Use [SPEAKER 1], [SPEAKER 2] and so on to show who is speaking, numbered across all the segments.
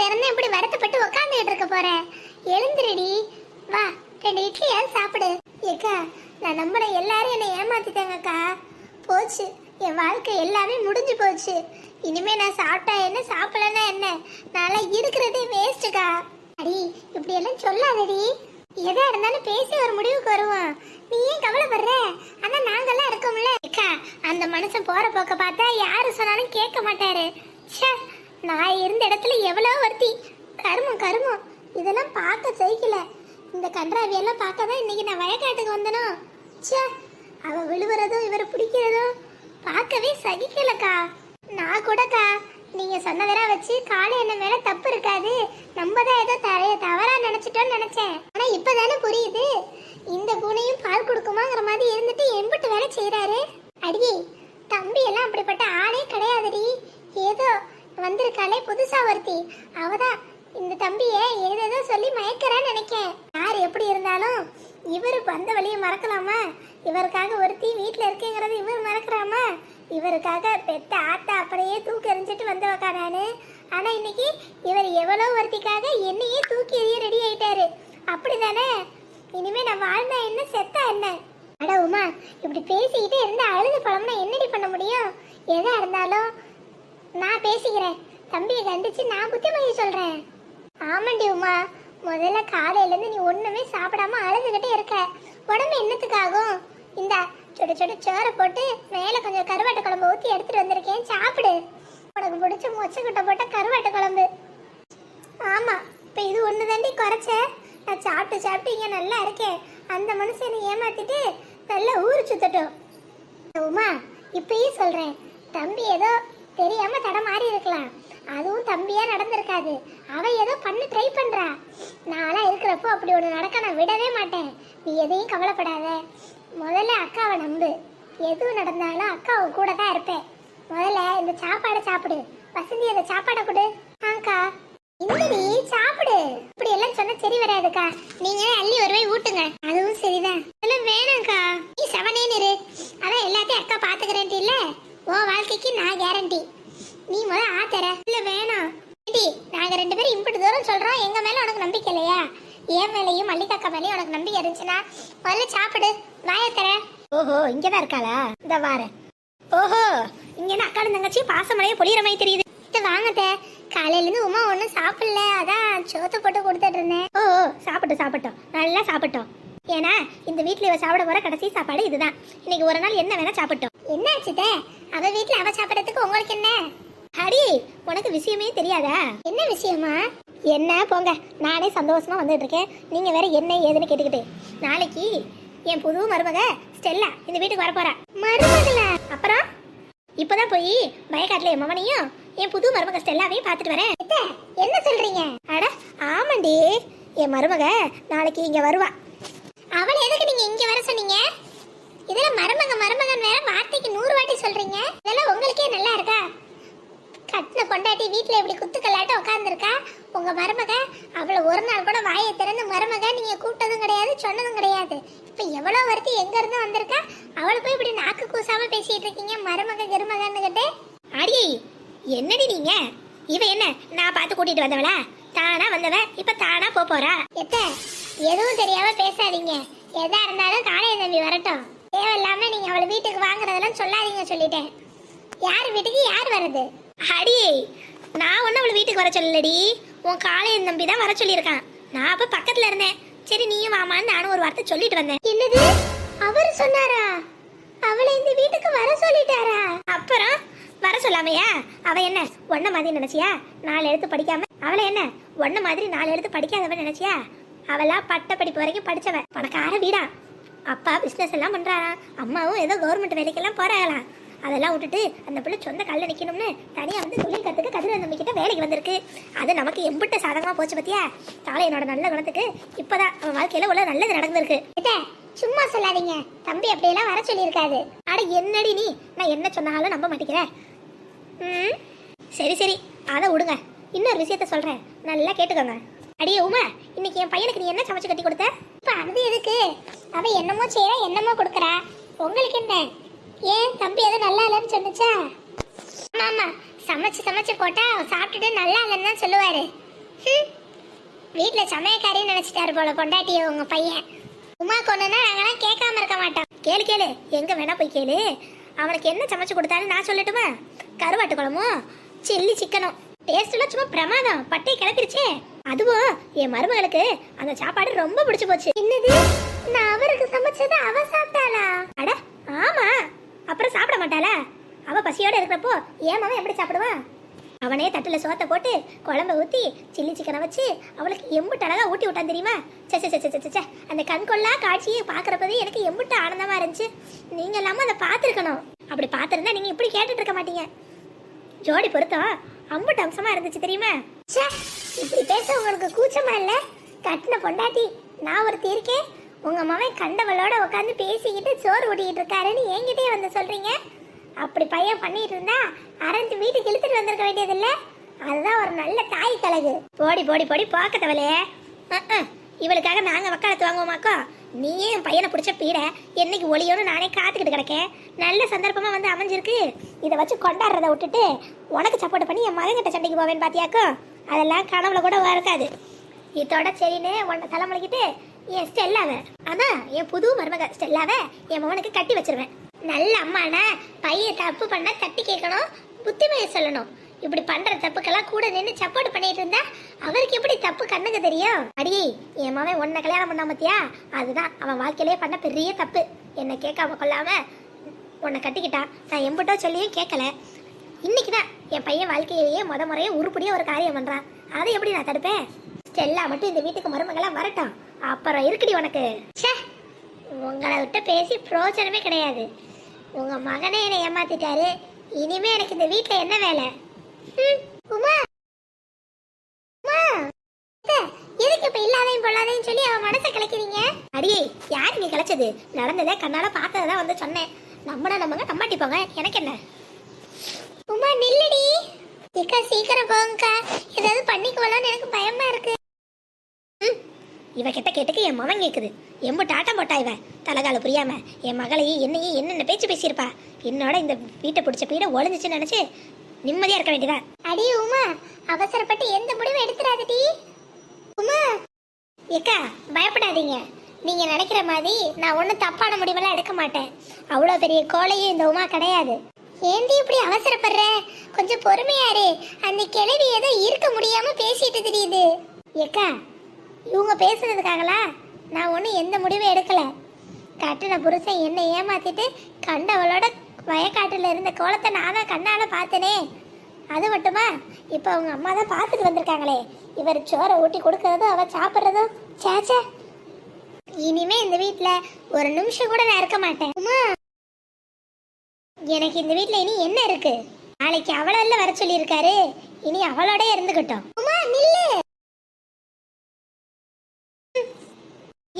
[SPEAKER 1] திறந்து இப்படி வருத்தப்பட்டு உக்காந்துட்டு இருக்க போறேன். எழுந்துருடி. வா ரெண்டு இட்லியாவது சாப்பிடு. ஏக்கா நான் நம்புற எல்லாரும் என்னை ஏமாத்திட்டாங்கக்கா போச்சு. என் வாழ்க்கை எல்லாமே முடிஞ்சு போச்சு. இனிமே நான் சாப்பிட்டா என்ன சாப்பிடலன்னா என்ன? நான் இருக்கிறதே வேஸ்ட்டுக்கா அடி இப்படி எல்லாம் சொல்லாதடி. எதா இருந்தாலும் பேசி ஒரு முடிவுக்கு வருவோம். நீ ஏன் கவலைப்படுற? ஆனா நாங்கெல்லாம் இருக்கோம்ல. அக்கா அந்த மனுஷன் போற போக்க பார்த்தா யாரு சொன்னாலும் கேட்க மாட்டாரு. ச்சே நான் இருந்த இடத்துல எவ்வளோ வருத்தி? கருமம் கருமம். இதெல்லாம் பார்க்க சகிக்கல இந்த கன்றாவியெல்லாம் பார்க்க தான் இன்னைக்கு நான் வயக்காட்டுக்கு வந்தனோ? ச்சே அவள் விழுவுறதும் இவரை பிடிக்கிறதும் பார்க்கவே சகிக்கலக்கா. நான் கூடக்கா நீங்கள் சொன்னதெல்லாம் வச்சு காலை என்ன மேலே தப்பு இருக்காது. நம்ம தான் ஏதோ தரைய தவறாக நினச்சிட்டோன்னு நினச்சேன். ஆனால் இப்போ தானே புரியுது. இந்த பூனையும் பால் கொடுக்குமாங்கிற மாதிரி இருந்துட்டு எம்பிட்டு வேலை செய்கிறாரு அடியே தம்பி எல்லாம் அப்படிப்பட்ட ஆளே கிடையாதுடி. ஏதோ வந்திருக்காளே புதுசா ஒருத்தி. அவதான் இந்த தம்பிய ஏதேதோ சொல்லி மயக்கிறான்னு நினைக்கேன். யார் எப்படி இருந்தாலும் இவர் வந்த வழியை மறக்கலாமா? இவருக்காக ஒருத்தி வீட்டில் இருக்கேங்கிறது இவர் மறக்கலாமா இவருக்காக பெத்த ஆத்தா அப்படியே தூக்கி எறிஞ்சிட்டு வந்தவக்கா நானு. ஆனால் இன்னைக்கு இவர் எவ்வளோ ஒருத்திக்காக என்னையே தூக்கி எறிய ரெடி ஆயிட்டாரு. அப்படிதானே? இனிமே நான் வாழ்ந்தா என்ன செத்தா என்ன? அட உமா இப்படி பேசிக்கிட்டே இருந்தா அழுது பழம்னா என்னடி பண்ண முடியும்? எதா இருந்தாலும் நான் பேசிக்கிறேன். தம்பியை கண்டிச்சு நான் புத்திமதி சொல்றேன். ஆமாண்டி உமா முதல்ல காலையில இருந்து நீ ஒண்ணுமே சாப்பிடாம அழுதுகிட்டே இருக்க. உடம்பு என்னத்துக்காகும்? இந்த சுடு சுடு சோறை போட்டு மேல கொஞ்சம் கருவாட்டு குழம்பு ஊத்தி எடுத்துட்டு வந்திருக்கேன். சாப்பிடு. உனக்கு பிடிச்ச மொச்சக்கொட்டை போட்ட கருவாட்டு குழம்பு. ஆமா இப்ப இது ஒண்ணு தாண்டி குறைச்ச? நான் சாப்பிட்டு சாப்பிட்டு இங்க நல்லா இருக்கேன். அந்த மனுஷனை ஏமாத்திட்டு நல்லா ஊரு சுத்தட்டும். உமா இப்பயே சொல்றேன். தம்பி ஏதோ தெரியாம தடம் மாறி இருக்கலாம். அதுவும் தம்பியா நடந்திருக்காது. அவ ஏதோ பண்ண ட்ரை பண்றா. நான்லாம் இருக்கிறப்போ அப்படி ஒன்று நடக்க நான் விடவே மாட்டேன். நீ எதையும் கவலைப்படாத. முதல்ல அக்காவை நம்பு. எதுவும் நடந்தாலும் அக்கா உன் கூட தான் இருப்பேன். முதல்ல இந்த சாப்பாடை சாப்பிடு. வசந்தி அந்த சாப்பாடை கொடு. ஆங்க்கா நீ சாப்பிடு. இப்படி எல்லாம் சொன்னா சரி வராதுக்கா நீங்க அள்ளி ஒரு வாய் ஊட்டுங்க அதுவும் சரிதான் அதெல்லாம் வேணாம்க்கா நீ செவனேன்னு இரு அதான் எல்லாத்தையும் அக்கா பாத்துக்கிறேன்ட்டு இல்ல உன் வாழ்க்கைக்கு நான் கேரண்டி நீ முத ஆத்தர இல்ல வேணாம் ஏடி நாங்க ரெண்டு பேரும் இம்புட்டு தூரம் சொல்றோம் எங்க மேல உனக்கு நம்பிக்கை இல்லையா என் மேலையும் மல்லிகாக்கா உனக்கு நம்பிக்கை இருந்துச்சுன்னா முதல்ல சாப்பிடு வாய தர ஓஹோ இங்கதான் இருக்காளா? இந்த வாரேன். ஓஹோ இங்க என்ன அக்காலும் தங்கச்சி பாசமலையே பொழியிற மாதிரி தெரியுது. இத வாங்கத்த. காலையில இருந்து உமா ஒண்ணும் சாப்பிடல. அதான் சோத்து போட்டு கொடுத்துட்டு இருந்தேன். ஓ சாப்பிட்டு சாப்பிட்டோம் சாப்பிட்டோம். நல்லா சாப்பிட்டோம். ஏன்னா இந்த வீட்ல இவ சாப்பிட போற கடைசி சாப்பாடு இதுதான். இன்னைக்கு ஒரு நாள் என்ன வேணா சாப்பிட்டோம். என்ன ஆச்சுதே அவ வீட்ல அவ சாப்பிடறதுக்கு உங்களுக்கு என்ன? ஹரி உனக்கு விஷயமே தெரியாதா? என்ன விஷயமா? என்ன? போங்க. நானே சந்தோஷமாக வந்துட்டு இருக்கேன் நீங்க வேற என்ன ஏதுன்னு கேட்டுக்கிட்டு. நாளைக்கு என் புது மருமக ஸ்டெல்லா இந்த வீட்டுக்கு வர மருமகள? அப்புறம்? இப்போதான் போய் வயக்காட்டில் என் மகனையும் என் புது மருமக ஸ்டெல்லாவையும் பார்த்துட்டு வரேன். என்ன சொல்றீங்க? அட ஆமாண்டி. என் மருமக நாளைக்கு இங்க வருவா. அவளை எதுக்கு நீங்க இங்க வர சொன்னீங்க? இதெல்லாம் மருமக மருமகன் வேற வார்த்தைக்கு நூறு வாட்டி சொல்றீங்க. இதெல்லாம் உங்களுக்கே நல்லா இருக்கா? கட்டின பொண்டாட்டி வீட்டில் இப்படி குத்துக்கல்லாட்டம் உட்காந்துருக்கா உங்க மருமக அவளை ஒரு நாள் கூட வாயை திறந்து மருமக நீங்க கூப்பிட்டதும் கிடையாது சொன்னதும் கிடையாது. இப்ப எவ்வளவு வருத்தி எங்க இருந்து வந்திருக்கா? அவளை போய் இப்படி நாக்கு கூசாம பேசிட்டு இருக்கீங்க மருமக கருமகன்னு கிட்டே அடி என்னடி நீங்க? இவ என்ன நான் பார்த்து கூட்டிட்டு வந்தவளா? தானா வந்தவ? இப்ப தானா போக போறா? எத்த எதுவும் தெரியாம பேசாதீங்க. எதா இருந்தாலும் தானே தம்பி வரட்டும். தேவையில்லாம நீங்க அவளை வீட்டுக்கு வாங்குறதெல்லாம் சொல்லாதீங்க சொல்லிட்டேன். யார் வீட்டுக்கு? யார் வர்றது அடி நான் ஒன்றும் அவளை வீட்டுக்கு வர சொல்லலடி. உன் காளையன் தம்பி தான் வர சொல்லியிருக்கான். நான் அப்ப பக்கத்துல இருந்தேன். சரி நீயும் வாமான்னு நானும் ஒரு வார்த்தை சொல்லிட்டு வந்தேன். என்னது? அவர் சொன்னாரா? அவளை இந்த வீட்டுக்கு வர சொல்லிட்டாரா? அப்புறம் வர சொல்லாமையா? அவ என்ன ஒன்ன மாதிரி நினைச்சியா? நாலு எழுத்து படிக்காம? அவளை என்ன ஒன்ன மாதிரி நாலு எழுத்து படிக்காதவன் நினைச்சியா? அவளா பட்ட படிப்பு வரைக்கும் படிச்சவ. பணக்கார வீடா. அப்பா பிசினஸ் எல்லாம் பண்றாராம். அம்மாவும் ஏதோ கவர்மெண்ட் வேலைக்கெல்லாம் போறாங்களாம். அதெல்லாம் விட்டுட்டு அந்த பிள்ளை சொந்த கல்ல நிக்கணும்னு தனியா வந்து தொழில் கத்துக்க கதிர தம்பி கிட்ட வேலைக்கு வந்திருக்கு. அது நமக்கு எம்பிட்ட சாதகமா போச்சு பத்தியா? காளையனோட நல்ல குணத்துக்கு இப்பதான் அவன் வாழ்க்கையில உள்ள நல்லது நடந்திருக்கு. சும்மா சொல்லாதீங்க. தம்பி அப்படியெல்லாம் வர சொல்லியிருக்காது. அட என்னடி நீ? நான் என்ன சொன்னாலும் நம்ப மாட்டேங்கிறேன் ம்? சரி சரி. அதை விடுங்க. இன்னொரு விஷயத்த சொல்றேன். நல்லா கேட்டுக்கோங்க. அடியே உமா இன்னைக்கு என் பையனுக்கு நீ என்ன சமைச்சு கட்டி கொடுத்த? இப்ப அது எதுக்கு? அவ என்னமோ செய்யறா என்னமோ கொடுக்கறா. உங்களுக்கு என்ன? ஏன் தம்பி எதுவும் நல்லா இல்லைன்னு சொன்னுச்சா? ஆமாம் சமைச்சு சமைச்சு போட்டா அவர் சாப்பிட்டுட்டு நல்லா இல்லைன்னு தான் சொல்லுவாரு. வீட்டில் வீட்ல சமயக்காரின்னு நினைச்சிட்டாரு போல கொண்டாட்டிய உங்க பையன். உமா கொண்டுனா நாங்களாம் கேட்காம இருக்க மாட்டோம். கேளு கேளு. எங்க வேணா போய் கேளு. அவனுக்கு என்ன சமைச்சு கொடுத்தாலும் நான் சொல்லட்டுமா? கருவாட்டு குழம்பும் சில்லி சிக்கனும். டேஸ்ட்லாம் சும்மா பிரமாதம். பட்டை கிளப்பிருச்சே. அதுவும் என் மருமகளுக்கு அந்த சாப்பாடு ரொம்ப பிடிச்சு போச்சு. என்னது? நான் அவருக்கு சமைச்சதை அவ சாப்பிட்டாளா? அட ஆமா. அப்புறம் சாப்பிட மாட்டாளா? அவ பசியோட இருக்கிறப்போ ஏன் மாமா எப்படி சாப்பிடுவான் அவனே தட்டுல சோத்தை போட்டு குழம்ப ஊத்தி சில்லி சிக்கனை வச்சு அவளுக்கு எம்புட்டு அழகா ஊட்டி விட்டான் தெரியுமா? சே சே, சே சே, அந்த கண்கொள்ளா காட்சியை பாக்குறப்பதே எனக்கு எம்புட்டு ஆனந்தமா இருந்துச்சு. நீங்க இல்லாமல் அதை பார்த்துருக்கணும். அப்படி பார்த்துருந்தா நீங்க இப்படி கேட்டுட்டு இருக்க மாட்டீங்க. ஜோடி பொருத்தம் அம்புட்டு அம்சமா இருந்துச்சு தெரியுமா? ச்சே, இப்படி பேச உங்களுக்கு கூச்சமா இல்ல? கட்டின பொண்டாட்டி நான் ஒருத்தி இருக்கேன். உங்க மகன் கண்டவளோட உட்காந்து பேசிக்கிட்டு சோறு ஓட்டிக்கிட்டு இருக்காருன்னு என்கிட்டயே வந்து சொல்றீங்க? அப்படி பையன் பண்ணிட்டு இருந்தா அரைஞ்சு வீட்டுக்கு இழுத்துட்டு வந்திருக்க வேண்டியதில்ல. அதுதான் ஒரு நல்ல தாய் கழகு போடி போடி போடி போக்கத்தவளே இவளுக்காக நாங்க வக்காலத்து வாங்குவோமாக்கோ? நீயே என் பையனை பிடிச்ச பீட என்னைக்கு ஒளியோன்னு நானே காத்துக்கிட்டு கிடக்கேன். நல்ல சந்தர்ப்பமா வந்து அமைஞ்சிருக்கு. இதை வச்சு கொண்டாடுறத விட்டுட்டு உனக்கு சப்போர்ட் பண்ணி என் மகன் கிட்ட சண்டைக்கு போவேன்னு பாத்தியாக்கோ? அதெல்லாம் கனவுல கூட இருக்காது. இதோட சரின்னு உன்னை தலைமுறைக்கிட்டு என் ஸ்டெல்லாவை. அதான் என் புது மருமக ஸ்டெல்லாவ என் மகனுக்கு கட்டி வச்சிருவேன். நல்ல அம்மானா பையன் தப்பு பண்ணா தட்டி கேட்கணும் புத்திமையை சொல்லணும். இப்படி பண்ற தப்புக்கெல்லாம் கூட நின்று சப்போர்ட் பண்ணிட்டு இருந்தா அவருக்கு எப்படி தப்பு கண்ணுக்கு தெரியும்? அடி என் மகன் உன்னை கல்யாணம் பண்ணா பத்தியா அதுதான் அவன் வாழ்க்கையிலே பண்ண பெரிய தப்பு. என்னை கேட்காம கொள்ளாம உன்னை கட்டிக்கிட்டான். நான் எம்பிட்டோ சொல்லியும் கேட்கல. இன்னைக்கு தான் என் பையன் வாழ்க்கையிலேயே முத முறையே உருப்படியாக ஒரு காரியம் பண்றான். அதை எப்படி நான் தடுப்பேன்? ஸ்டெல்லா மட்டும் இந்த வீட்டுக்கு மருமகளா வரட்டும். அப்புறம் இருக்குடி உனக்கு. ச்சே உங்களை விட்டு பேசி பிரயோஜனமே கிடையாது. உங்க மகனே என்னை ஏமாத்திட்டாரு. இனிமே எனக்கு இந்த வீட்ல என்ன வேலை? ம், உமா. உமா. அத்தை, எதுக்கு இப்ப இல்லாதையும் பொல்லாதையும் சொல்லி அவன் மனசை கிளக்கிறீங்க? அடியே யார் நீ கிளச்சது? நடந்ததை கண்ணால பார்த்ததான் வந்து சொன்னேன். நம்மள நம்மங்க தம்மாட்டி போங்க. எனக்கு என்ன? உமா நில்லுடி. இக்கா சீக்கிரம் போங்கக்கா. ஏதாவது பண்ணிக்குவலான்னு எனக்கு பயமா இருக்கு. இவ கிட்ட கேட்டுக்கு என் மகன் கேக்குது. எம்பு டாட்டம் போட்டா இவ தலகால புரியாம என் மகளையும் என்னையும் என்னென்ன பேச்சு பேசியிருப்பா. என்னோட இந்த வீட்டை பிடிச்ச பீட ஒளிஞ்சிச்சுன்னு நினைச்சு நிம்மதியா இருக்க வேண்டியதா? அடி உமா அவசரப்பட்டு எந்த முடிவும் எடுத்துறாதடி உமா. ஏக்கா பயப்படாதீங்க. நீங்க நினைக்கிற மாதிரி நான் ஒன்றும் தப்பான முடிவெல்லாம் எடுக்க மாட்டேன். அவ்வளோ பெரிய கோழையும் இந்த உமா கிடையாது. ஏண்டி இப்படி அவசரப்படுற? கொஞ்சம் பொறுமையா இரு. அந்த கிழவி ஏதோ இருக்க முடியாம பேசிட்டு தெரியுது. ஏக்கா இவங்க பேசுனதுக்காகலா நான் ஒன்றும் எந்த முடிவும் எடுக்கலை. கட்டின புருஷன் என்னை ஏமாத்திட்டு கண்டவளோட வயக்காட்டில் இருந்த கோலத்தை நான் தான் கண்ணால் பார்த்தனே. அது மட்டுமா? இப்போ அவங்க அம்மா தான் பார்த்துட்டு வந்திருக்காங்களே. இவர் சோறை ஊட்டி கொடுக்கறதும் அவள் சாப்பிட்றதும். சேச்சே இனிமே இந்த வீட்டில் ஒரு நிமிஷம் கூட நான் இருக்க மாட்டேன். எனக்கு இந்த வீட்டில் இனி என்ன இருக்கு? நாளைக்கு அவளெல்லாம் வர சொல்லியிருக்காரு. இனி அவளோட இருந்துக்கிட்டோம்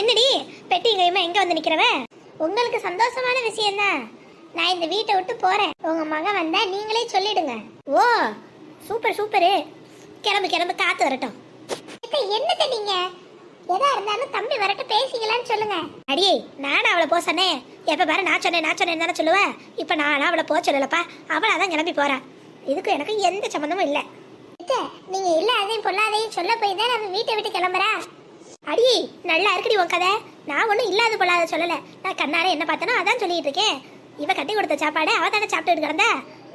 [SPEAKER 1] என்னடி பெட்டி கைமா எங்க வந்து நிக்கிறவ? உங்களுக்கு சந்தோஷமான விஷயம் தான் நான் இந்த வீட்டை விட்டு போறேன். உங்க மகன் வந்தா நீங்களே சொல்லிடுங்க. ஓ சூப்பர் சூப்பரு. கிளம்பு கிளம்பு காத்து வரட்டும். என்ன நீங்க? எதா இருந்தாலும் தம்பி வரட்டும் பேசிக்கலாம்னு சொல்லுங்க. அடியே நானும் அவளை போக சொன்னேன். எப்ப பாரு நான் சொன்னேன் நான் சொன்னேன் தானே சொல்லுவேன் இப்ப நானும் அவளை போக சொல்லலப்பா. அவள் தான் கிளம்பி போறா. இதுக்கு எனக்கு எந்த சம்மந்தமும் இல்லை. நீங்க இல்லாதையும் பொல்லாதையும் சொல்ல போய் தான் நம்ம வீட்டை விட்டு கிளம்புறா? அடி நல்லா இருக்குடி உன் கதை. நான் ஒன்றும் இல்லாத பொல்லாத சொல்லலை. நான் கண்ணால என்ன பார்த்தேனோ அதான் சொல்லிட்டு இருக்கேன். இவ கட்டி கொடுத்த சாப்பாடு அவ தானே சாப்பிட்டு கிடந்த?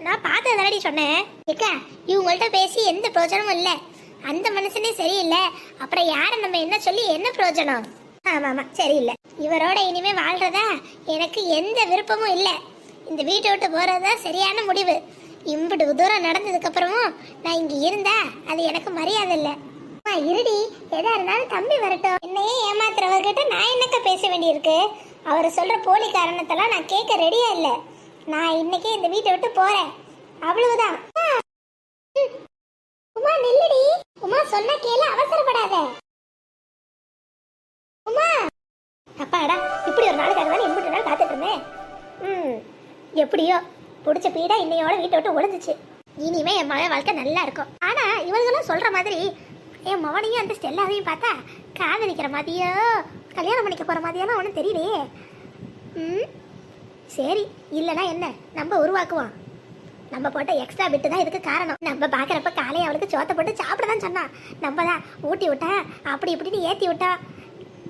[SPEAKER 1] நான் பார்த்தது தானடி சொன்னேன். ஏக்கா இவங்கள்ட்ட பேசி எந்த பிரயோஜனமும் இல்லை. அந்த மனுஷனே சரியில்லை. அப்புறம் யாரை நம்ம என்ன சொல்லி என்ன பிரயோஜனம் ஆமாம் ஆமாம் சரியில்லை. இவரோட இனிமே வாழ்றதா எனக்கு எந்த விருப்பமும் இல்லை. இந்த வீட்டை விட்டு போறதா சரியான முடிவு. இம்புட்டு தூரம் நடந்ததுக்கப்புறமும் நான் இங்கே இருந்தா அது எனக்கு மரியாதை இல்லை. இருடி. எதா இருந்தாலும் தம்பி வரட்டும். என்னையே ஏமாத்துறவர்கிட்ட நான் என்னக்க பேச வேண்டியிருக்கு? அவர் சொல்ற போலி காரணத்தெல்லாம் நான் கேட்க ரெடியா இல்ல. நான் இன்னைக்கே இந்த வீட்டை விட்டு போறேன். அவ்வளவுதான். உமா. நில்லுடி. உமா சொன்ன கேளு அவசரப்படாத. உமா. அப்பாடா இப்படி ஒரு நாளுக்காக தான் எம்பிட்டு நாள் காத்துட்டு இருந்தேன் ம் எப்படியோ பிடிச்ச பீடா இன்னையோட வீட்டை விட்டு ஒளிஞ்சிச்சு. இனிமே என் மகன் வாழ்க்கை நல்லா இருக்கும். ஆனா இவங்களும் சொல்ற மாதிரி என் மவனையும் அந்த ஸ்டெல்லாவையும் பார்த்தா காதலிக்கிற மாதிரியோ கல்யாணம் பண்ணிக்க போகிற மாதிரியெல்லாம் ஒன்றும் தெரியலையே ம்? சரி இல்லைன்னா என்ன? நம்ம உருவாக்குவோம். நம்ம போட்ட எக்ஸ்ட்ரா பிட்டு தான் இதுக்கு காரணம். நம்ம பார்க்குறப்ப காலையை அவளுக்கு சோத்த போட்டு சாப்பிட தான் சொன்னான் நம்ம தான் ஊட்டி விட்டா அப்படி இப்படின்னு ஏற்றி விட்டா.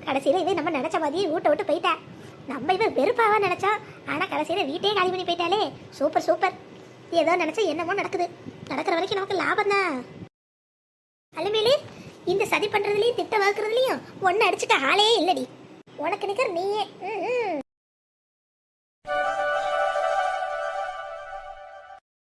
[SPEAKER 1] கடைசியில் இதே நம்ம நினச்ச மாதிரியே ஊட்ட விட்டு போயிட்டா. நம்ம இவ வெறுப்பாக நினச்சோம் ஆனால் கடைசியில் வீட்டே காலி பண்ணி போயிட்டாலே. Super super. ஏதோ நினச்சா என்னமோ நடக்குது. நடக்கிற வரைக்கும் நமக்கு லாபம் தான் அலுமேலு இந்த சதி பண்றதுலயும் திட்ட வளர்க்கறதுலயும் ஒன்னு அடிச்சுக்க ஆளே இல்லடி. உனக்கு நிக்கிற நீயே. ம்,